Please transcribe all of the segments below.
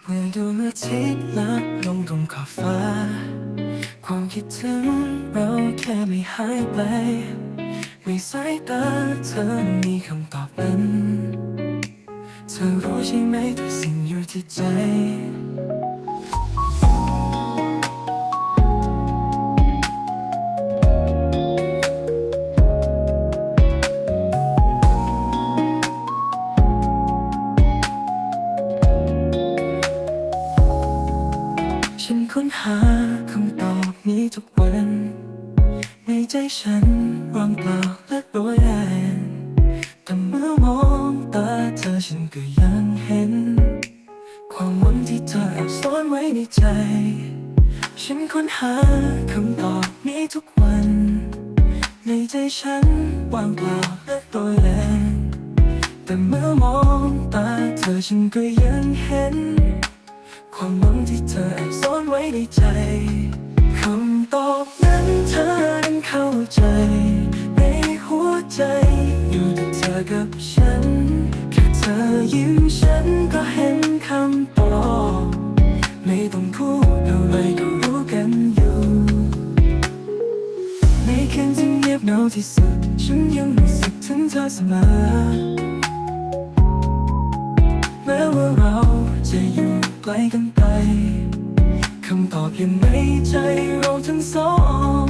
เมื่อดวงอาทิตย์ลับลงตรงขอบฟ้า ความคิดถึงเราแค่ไม่หายไป ไม่สายตาเธอมีคำตอบนั้น เธอรู้ใช่ไหมทุกสิ่งอยู่ที่ใจ ฉันค้นหาคำตอบนี้ทุกวัน ในใจฉันว่างเปล่าและโดยแรงแต่เมื่อมองตาเธอฉันก็ยังเห็น ความหวังที่เธอแอบซ่อนไว้ในใจ ฉันค้นหาคำตอบนี้ทุกวัน ในใจฉันว่างเปล่าและโดยแรงแต่เมื่อมองตาเธอฉันก็ยังเห็น ความหวังที่เธอ ในใจคำตอบนั้นเธอนั้นเข้าใจ ในหัวใจ อยู่ที่เธอกับฉัน แค่เธอยิ้มฉันก็เห็นคำตอบไม่ต้องพูดอะไรก็รู้กันอยู่ ในคืนที่เงียบเหงาที่สุด ฉันยังรู้สึกถึงเธอเสมอแม้ว่าเราจะอยู่ไกลกันไปำตอบยังในใจเราทั้งสอง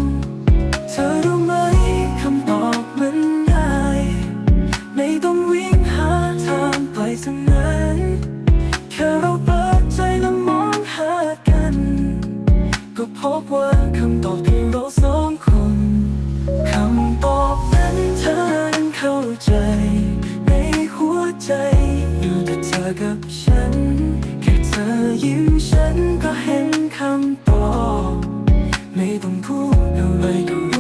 เธอรู้ไหมคำตอบมันง่ายไม่ต้องวิ่งหาทางไปทั้งนั้นแค่เราเปิดใจและมองหากัน ก็พบว่าคำตอบคือเราสองคนคำตอบนั้นเธอนั้นเข้าใจ ในหัวใจอยู่ที่เธอกับฉัน พูดอะไรก็